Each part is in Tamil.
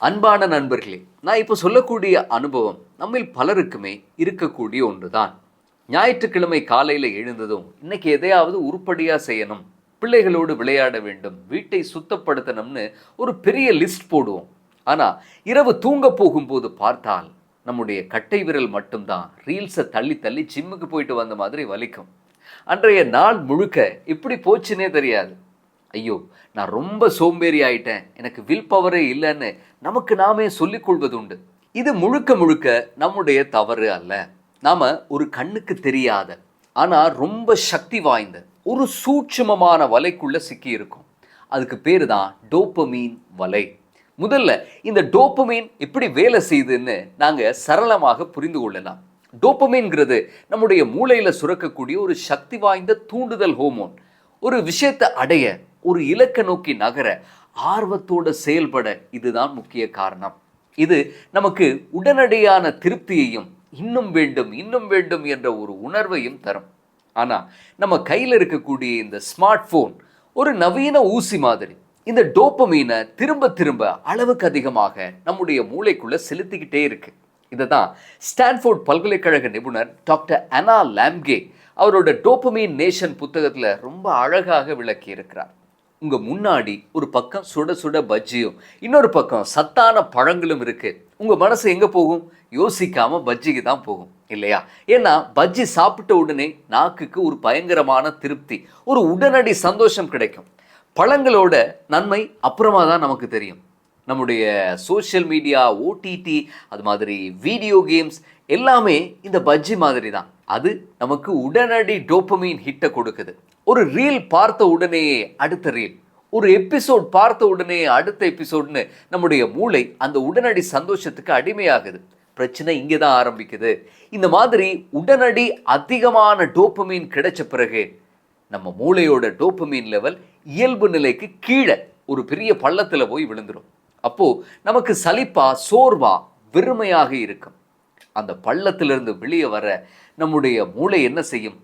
அன்பான நண்பர்களே நான் இப்போ சொல்லக்கூடிய அனுபவம் நம்மில் பலருக்குமே இருக்கக்கூடிய ஒன்றுதான். ஞாயிற்றுக்கிழமை காலையில் எழுந்ததும் இன்னைக்கு எதையாவது உருப்படியாக செய்யணும் பிள்ளைகளோடு விளையாட வேண்டும் வீட்டை சுத்தப்படுத்தணும்னு ஒரு பெரிய லிஸ்ட் போடுவோம். ஆனால் இரவு தூங்க போகும்போது பார்த்தால் நம்முடைய கட்டை விரல் மட்டும்தான் ரீல்ஸை தள்ளி தள்ளி ஜிம்முக்கு போயிட்டு வந்த மாதிரி வலிக்கும். அன்றைய நாள் முழுக்க இப்படி போச்சுன்னே தெரியாது. ஐயோ நான் ரொம்ப சோம்பேறி ஆயிட்டேன் எனக்கு வில் பவரே இல்லைன்னு நமக்கு நாமே சொல்லிக் கொள்வது உண்டு இது முழுக்க முழுக்க நம்முடைய தவறு அல்ல. நாம் ஒரு கண்ணுக்கு தெரியாத ஆனால் ரொம்ப சக்தி வாய்ந்த ஒரு சூட்சமமான வலைக்குள்ள சிக்கி இருக்கும். அதுக்கு பேர் தான் டோப்பமீன் வலை. முதல்ல இந்த டோப்பமீன் எப்படி வேலை செய்யுதுன்னு நாங்கள் சரளமாக புரிந்து கொள்ளலாம். டோப்பமீன்கிறது நம்முடைய மூளையில் சுரக்கக்கூடிய ஒரு சக்தி வாய்ந்த தூண்டுதல் ஹோமோன். ஒரு விஷயத்தை அடைய ஒரு இலக்கை நோக்கி நகர ஆர்வத்தோடு செயல்பட இதுதான் முக்கிய காரணம். இது நமக்கு உடனடியான திருப்தியையும் இன்னும் வேண்டும் இன்னும் வேண்டும் என்ற ஒரு உணர்வையும் தரும். ஆனால் நம்ம கையில் இருக்கக்கூடிய இந்த ஸ்மார்ட் ஃபோன் ஒரு நவீன ஊசி மாதிரி இந்த டோப்பமீனை திரும்ப திரும்ப அளவுக்கு அதிகமாக நம்முடைய மூளைக்குள்ளே செலுத்திக்கிட்டே இருக்கு. இதை தான் ஸ்டான்ஃபோர்ட் பல்கலைக்கழக நிபுணர் டாக்டர் அனா லாம்கே அவரோட டோப்பமீன் நேஷன் புத்தகத்தில் ரொம்ப அழகாக விளக்கி இருக்கிறார் உங்கள் முன்னாடி ஒரு பக்கம் சுட சுட பஜ்ஜியும் இன்னொரு பக்கம் சத்தான பழங்களும் இருக்குது உங்கள் மனசு எங்கே போகும்? யோசிக்காமல் பஜ்ஜிக்கு தான் போகும் இல்லையா? ஏன்னா பஜ்ஜி சாப்பிட்ட உடனே நாக்குக்கு ஒரு பயங்கரமான திருப்தி ஒரு உடனடி சந்தோஷம் கிடைக்கும். பழங்களோட நன்மை அப்புறமா தான் நமக்கு தெரியும். நம்முடைய சோஷியல் மீடியா ஓடிடி அது மாதிரி வீடியோ கேம்ஸ் எல்லாமே இந்த பஜ்ஜி மாதிரி தான். அது நமக்கு உடனடி டோப்பமீன் ஹிட்டை கொடுக்குது. ஒரு ரீல் பார்த்த உடனேயே அடுத்த ரீல் ஒரு எபிசோட் பார்த்த உடனே அடுத்த எபிசோட்னு நம்முடைய மூளை அந்த உடனடி சந்தோஷத்துக்கு அடிமையாகுது. பிரச்சனை இங்கே தான் ஆரம்பிக்குது. இந்த மாதிரி உடனடி அதிகமான டோப்பமீன் கிடைச்ச பிறகு நம்ம மூளையோட டோப்பமீன் லெவல் இயல்பு நிலைக்கு கீழே ஒரு பெரிய பள்ளத்தில் போய் விழுந்துடும் அப்போது நமக்கு சலிப்பா சோர்வா வெறுமையாக இருக்கும். அந்த பள்ளத்திலிருந்து வெளியே வர நம்முடைய மூளை என்ன செய்யும்?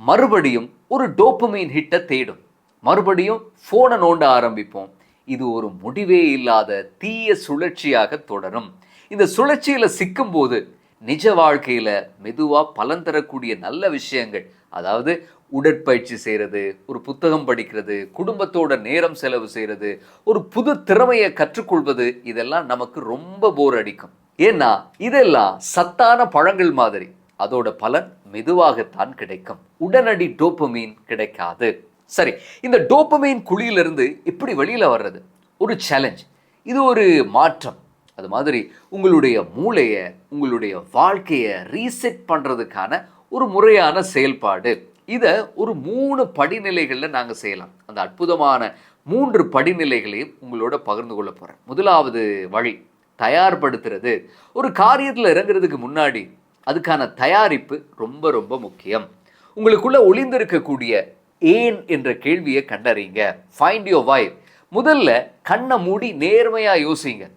மறுபடியும் ஒரு டோப்புமீன் ஹிட்டை தேடும். மறுபடியும் ஃபோனை நோண்ட ஆரம்பிப்போம். இது ஒரு முடிவே இல்லாத தீய சுழற்சியாக தொடரும். இந்த சுழற்சியில் சிக்கும்போது நிஜ வாழ்க்கையில் மெதுவாக பலன் தரக்கூடிய நல்ல விஷயங்கள் அதாவது உடற்பயிற்சி செய்கிறது ஒரு புத்தகம் படிக்கிறது குடும்பத்தோட நேரம் செலவு செய்கிறது ஒரு புது திறமையை கற்றுக்கொள்வது இதெல்லாம் நமக்கு ரொம்ப போர் அடிக்கும். ஏன்னா இதெல்லாம் சத்தான பழங்கள் மாதிரி. அதோட பலன் மெதுவாகத்தான் கிடைக்கும். உடனடி டோப்பமீன் கிடைக்காது. சரி இந்த டோப்பமீன் குழியிலிருந்து எப்படி வெளியில் வர்றது? ஒரு சேலஞ்ச் இது ஒரு மாற்றம். அது மாதிரி உங்களுடைய மூளையை உங்களுடைய வாழ்க்கையை ரீசெட் பண்ணுறதுக்கான ஒரு முறையான செயல்பாடு. இதை ஒரு மூணு படிநிலைகளில் நாங்கள் செய்யலாம். அந்த அற்புதமான மூன்று படிநிலைகளையும் உங்களோட பகிர்ந்து கொள்ள போகிறேன் முதலாவது வழி தயார்படுத்துறது. ஒரு காரியத்தில் இறங்குறதுக்கு முன்னாடி அதுக்கான தயாரிப்பு ரொம்ப ரொம்ப முக்கியம். உங்களுக்குள்ளே ஒளிந்திருக்கக்கூடிய ஏன் என்ற கேள்வியை கண்டறிங்க. ஃபைண்ட் யோர் வைஃப் முதல்ல கண்ணை மூடி நேர்மையாக யோசிங்க.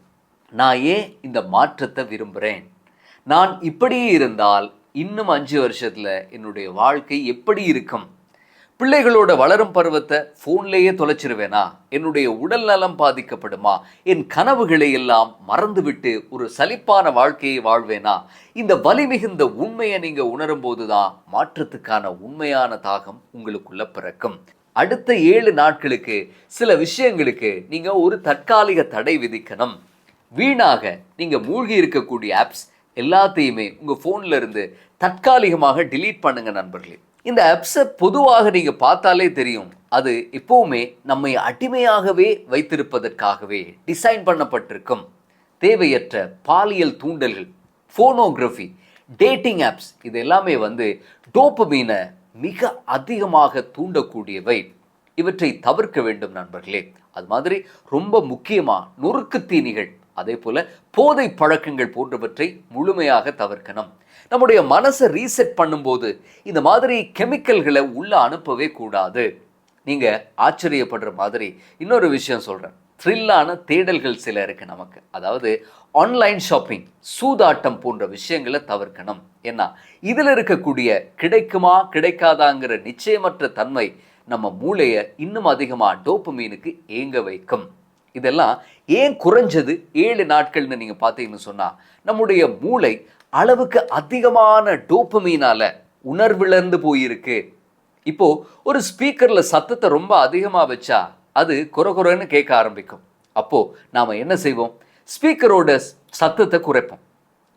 நான் ஏன் இந்த மாற்றத்தை விரும்புகிறேன் நான் இப்படியே இருந்தால் இன்னும் அஞ்சு வருஷத்தில் என்னுடைய வாழ்க்கை எப்படி இருக்கும்? பிள்ளைகளோட வளரும் பருவத்தை ஃபோன்லேயே தொலைச்சிருவேனா? என்னுடைய உடல் நலம் பாதிக்கப்படுமா? என் கனவுகளை எல்லாம் மறந்துவிட்டு ஒரு சலிப்பான வாழ்க்கையை வாழ்வேனா? இந்த வலி மிகுந்த உண்மையை நீங்கள் உணரும் போதுதான் மாற்றத்துக்கான உண்மையான தாகம் உங்களுக்குள்ள பிறக்கும். அடுத்த ஏழு நாட்களுக்கு சில விஷயங்களுக்கு நீங்கள் ஒரு தற்காலிக தடை விதிக்கணும். வீணாக நீங்கள் மூழ்கி இருக்கக்கூடிய ஆப்ஸ் எல்லாத்தையுமே உங்கள் ஃபோன்லேருந்து தற்காலிகமாக டிலீட் பண்ணுங்கள் நண்பர்களே. இந்த ஆப்ஸை பொதுவாக நீங்க பார்த்தாலே தெரியும். அது எப்பவுமே நம்மை அடிமையாகவே வைத்திருப்பதற்காகவே டிசைன் பண்ணப்பட்டிருக்கும். தேவையற்ற பாலியல் தூண்டல்கள் ஃபோனோகிராஃபி டேட்டிங் ஆப்ஸ் இது எல்லாமே வந்து டோப்பமீனை மிக அதிகமாக தூண்டக்கூடியவை. இவற்றை தவிர்க்க வேண்டும் நண்பர்களே. அது மாதிரி ரொம்ப முக்கியமாக நொறுக்கு தீனிகள் அதே போல் போதை பழக்கங்கள் போன்றவற்றை முழுமையாக தவிர்க்கணும். நம்முடைய மனசை ரீசெட் பண்ணும்போது இந்த மாதிரி கெமிக்கல்களை உள்ள அனுப்பவே கூடாது. நீங்கள் ஆச்சரியப்படுற மாதிரி இன்னொரு விஷயம் சொல்கிறேன் த்ரில்லான தேடல்கள் சில இருக்குது நமக்கு. அதாவது ஆன்லைன் ஷாப்பிங் சூதாட்டம் போன்ற விஷயங்களை தவிர்க்கணும். ஏன்னா இதில் இருக்கக்கூடிய கிடைக்குமா கிடைக்காதாங்கிற நிச்சயமற்ற தன்மை நம்ம மூளையை இன்னும் அதிகமாக டோப்பமீனுக்கு ஏங்க வைக்கும். இதெல்லாம் ஏன் குறைஞ்சது ஏழு நாட்கள்னு நீங்க பார்த்தீங்கன்னு சொன்னா நம்முடைய மூளை அளவுக்கு அதிகமான டோப்பமீனால உணர்விழந்து போயிருக்கு. இப்போ ஒரு ஸ்பீக்கர்ல சத்தத்தை ரொம்ப அதிகமா வச்சா அது குறை கேட்க ஆரம்பிக்கும். அப்போ நாம என்ன செய்வோம்? ஸ்பீக்கரோட சத்தத்தை குறைப்போம்.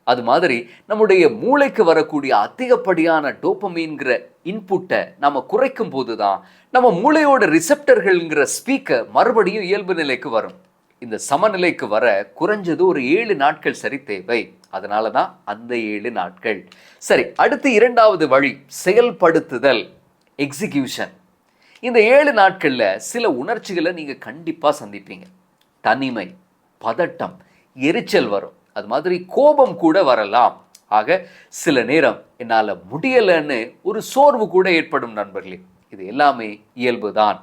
அது மாதிரி நம்முடைய மூளைக்கு வரக்கூடிய அதிகப்படியான டோப்பமீன்கிற இன்புட்டை நம்ம குறைக்கும் போது தான் நம்ம மூளையோட ரிசெப்டர்கள்ங்கிற ஸ்பீக்கர் மறுபடியும் இயல்பு நிலைக்கு வரும். இந்த சமநிலைக்கு வர குறைஞ்சது ஒரு ஏழு நாட்கள் சரி தேவை. அதனால தான் அந்த ஏழு நாட்கள். சரி அடுத்து இரண்டாவது வழி செயல்படுத்துதல் எக்ஸிகியூஷன் இந்த ஏழு நாட்களில் சில உணர்ச்சிகளை நீங்கள் கண்டிப்பாக சந்திப்பீங்க. தனிமை பதட்டம் எரிச்சல் வரும். அது மாதிரி கோபம் கூட வரலாம். ஆக சில நேரம் என்னால் முடியலைன்னு ஒரு சோர்வு கூட ஏற்படும் நண்பர்களே. இது எல்லாமே இயல்புதான்.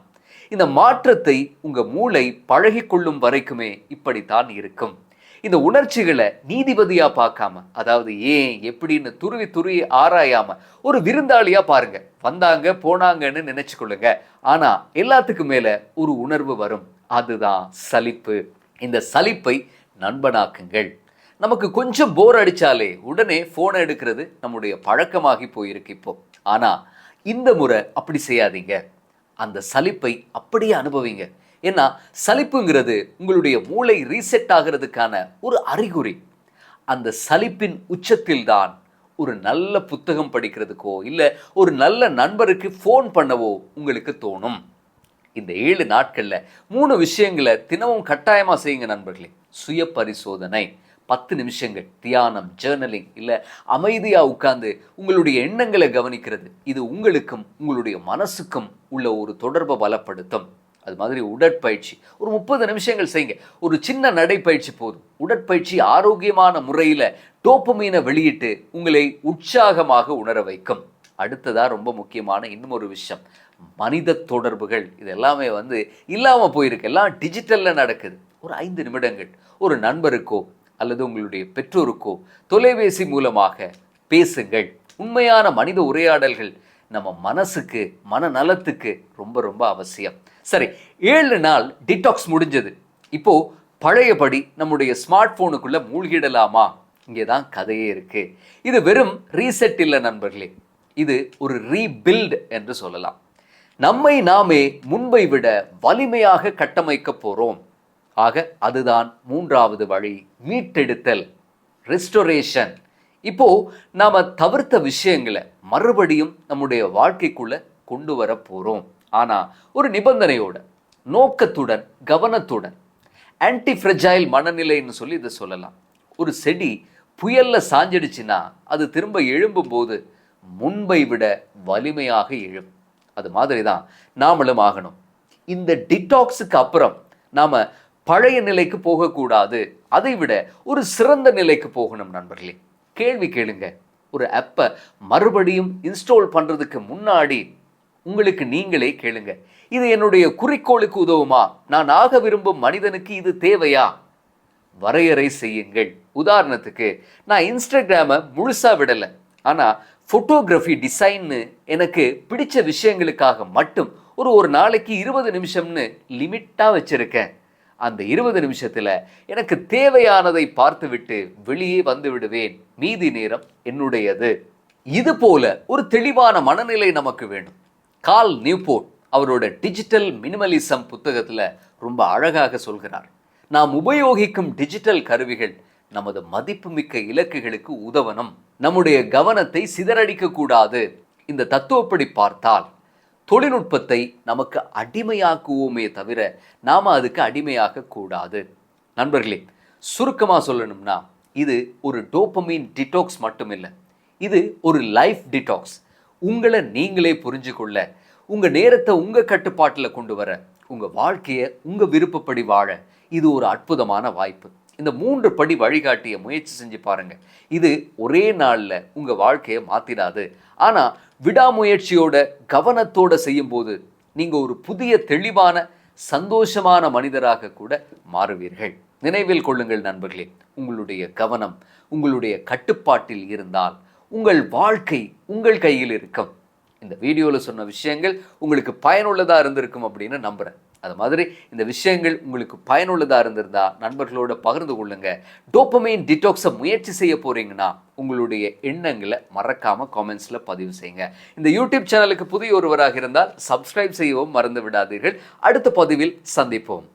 இந்த மாற்றத்தை உங்க மூளை பழகி கொள்ளும் வரைக்குமே இப்படித்தான் இருக்கும். இந்த உணர்ச்சிகளை நீதிபதியா பார்க்காம அதாவது ஏன் எப்படின்னு துருவி துருவி ஆராயாம ஒரு விருந்தாளியா பாருங்க. வந்தாங்க போனாங்கன்னு நினைச்சுக்கொள்ளுங்க. ஆனா எல்லாத்துக்கும் மேல ஒரு உணர்வு வரும். அதுதான் சலிப்பு. இந்த சலிப்பை நண்பனாக்குங்கள். நமக்கு கொஞ்சம் போர் அடிச்சாலே உடனே போனை எடுக்கிறது நம்முடைய பழக்கமாகி போயிருக்கு இப்போ. ஆனா இந்த முறை அப்படி செய்யாதீங்க. அந்த சலிப்பை அப்படியே அனுபவிங்க. ஏன்னா சலிப்புங்கிறது உங்களுடைய மூளை ரீசெட் ஆகிறதுக்கான ஒரு அறிகுறி. அந்த சலிப்பின் உச்சத்தில் தான் ஒரு நல்ல புத்தகம் படிக்கிறதுக்கோ இல்லை ஒரு நல்ல நண்பருக்கு ஃபோன் பண்ணவோ உங்களுக்கு தோணும். இந்த ஏழு நாட்களில் மூணு விஷயங்களை தினமும் கட்டாயமாக செய்யுங்க நண்பர்களே. சுய பரிசோதனை பத்து நிமிஷங்கள் தியானம் ஜேர்னலிங் இல்லை அமைதியாக உட்கார்ந்து உங்களுடைய எண்ணங்களை கவனிக்கிறது. இது உங்களுக்கும் உங்களுடைய மனசுக்கும் உள்ள ஒரு தொடர்பை பலப்படுத்தும். அது மாதிரி உடற்பயிற்சி. ஒரு முப்பது நிமிஷங்கள் செய்யுங்க. ஒரு சின்ன நடைப்பயிற்சி போதும். உடற்பயிற்சி ஆரோக்கியமான முறையில் டோப்புமீனை வெளியிட்டு உங்களை உற்சாகமாக உணர வைக்கும். அடுத்ததாக ரொம்ப முக்கியமான இன்னும் ஒரு விஷயம். மனித தொடர்புகள். இது எல்லாமே வந்து இல்லாமல் போயிருக்கு. எல்லாம் டிஜிட்டலில் நடக்குது. ஒரு ஐந்து நிமிடங்கள். ஒரு நண்பருக்கோ அல்லது உங்களுடைய பெற்றோருக்கோ தொலைபேசி மூலமாக பேசுங்கள். உண்மையான மனித உரையாடல்கள் நம்ம மனசுக்கு மனநலத்துக்கு ரொம்ப ரொம்ப அவசியம். சரி ஏழு நாள் டிடாக்ஸ் முடிஞ்சது. இப்போ பழையபடி நம்முடைய ஸ்மார்ட் போனுக்குள்ள மூழ்கிடலாமா? இங்கே தான் கதையே இருக்கு. இது வெறும் ரீசெட் இல்லை நண்பர்களே. இது ஒரு ரீபில்ட் என்று சொல்லலாம். நம்மை நாமே முன்பை விட வலிமையாக கட்டமைக்க போறோம். ஆக அதுதான் மூன்றாவது வழி மீட்டெடுத்தல் ரெஸ்டோரேஷன் இப்போ நாம் தவிர்த்த விஷயங்களை மறுபடியும் நம்முடைய வாழ்க்கைக்குள்ளே கொண்டு வர போகிறோம் ஆனால் ஒரு நிபந்தனையோட நோக்கத்துடன் கவனத்துடன் ஆன்டி ஃப்ரெஜைல் மனநிலைன்னு சொல்லி இதை சொல்லலாம். ஒரு செடி புயலில் சாஞ்சிடுச்சுன்னா அது திரும்ப எழும்பும் போது முன்பை விட வலிமையாக எழும். அது மாதிரி தான் நாமளும் ஆகணும். இந்த டிடாக்ஸுக்கு அப்புறம் நாம் பழைய நிலைக்கு போகக்கூடாது. அதை விட ஒரு சிறந்த நிலைக்கு போகணும் நண்பர்களே. கேள்வி கேளுங்க. ஒரு ஆப்பை மறுபடியும் இன்ஸ்டால் பண்ணுறதுக்கு முன்னாடி உங்களுக்கு நீங்களே கேளுங்க. இது என்னுடைய குறிக்கோளுக்கு உதவுமா? நான் ஆக விரும்பும் மனிதனுக்கு இது தேவையா? வரையறை செய்யுங்கள். உதாரணத்துக்கு நான் இன்ஸ்டாகிராமை முழுசாக விடலை. ஆனால் ஃபோட்டோகிராஃபி டிசைன்னு எனக்கு பிடிச்ச விஷயங்களுக்காக மட்டும் ஒரு ஒரு நாளைக்கு இருபது நிமிஷம்னு லிமிட்டாக வச்சுருக்கேன். அந்த இருபது நிமிஷத்தில் எனக்கு தேவையானதை பார்த்துவிட்டு வெளியே வந்து விடுவேன். மீதி நேரம் என்னுடையது. இது போல ஒரு தெளிவான மனநிலை நமக்கு வேணும் கால் நியூபோர்ட் அவரோட டிஜிட்டல் மினிமலிசம் புத்தகத்தில் ரொம்ப அழகாக சொல்கிறார். நாம் உபயோகிக்கும் டிஜிட்டல் கருவிகள் நமது மதிப்புமிக்க இலக்குகளுக்கு உதவணும். நம்முடைய கவனத்தை சிதறடிக்க கூடாது இந்த தத்துவப்படி பார்த்தால் தொழில்நுட்பத்தை நமக்கு அடிமையாக்குவோமே தவிர நாம் அதுக்கு அடிமையாக கூடாது. நண்பர்களே சுருக்கமாக சொல்லணும்னா இது ஒரு டோப்பமீன் டிடாக்ஸ் மட்டும் இல்லை இது ஒரு லைஃப் டிடாக்ஸ். உங்களை நீங்களே புரிஞ்சு கொள்ள உங்கள் நேரத்தை உங்கள் கட்டுப்பாட்டில் கொண்டு வர உங்கள் வாழ்க்கையை உங்கள் விருப்பப்படி வாழ இது ஒரு அற்புதமான வாய்ப்பு. இந்த மூன்று படி வழிகாட்டிய முயற்சி செஞ்சு பாருங்கள் இது ஒரே நாளில் உங்கள் வாழ்க்கையை மாற்றிடாது ஆனால் விடாமுயற்சியோட கவனத்தோடு செய்யும்போது நீங்கள் ஒரு புதிய தெளிவான சந்தோஷமான மனிதராக கூட மாறுவீர்கள். நினைவில் கொள்ளுங்கள் நண்பர்களே உங்களுடைய கவனம் உங்களுடைய கட்டுப்பாட்டில் இருந்தால் உங்கள் வாழ்க்கை உங்கள் கையில் இருக்கும். இந்த வீடியோவில் சொன்ன விஷயங்கள் உங்களுக்கு பயனுள்ளதாக இருந்திருக்கும் அப்படின்னு நம்புகிறேன் அது மாதிரி இந்த விஷயங்கள் உங்களுக்கு பயனுள்ளதாக இருந்திருந்தா நண்பர்களோட பகிர்ந்து கொள்ளுங்க. டோப்பமைன் டிடாக்ஸை முயற்சி செய்ய போகிறீங்கன்னா உங்களுடைய எண்ணங்களை மறக்காமல் காமெண்ட்ஸில் பதிவு செய்யுங்க. இந்த யூடியூப் சேனலுக்கு புதிய ஒருவராக இருந்தால் சப்ஸ்கிரைப் செய்யவும் மறந்து விடாதீர்கள். அடுத்த பதிவில் சந்திப்போம்.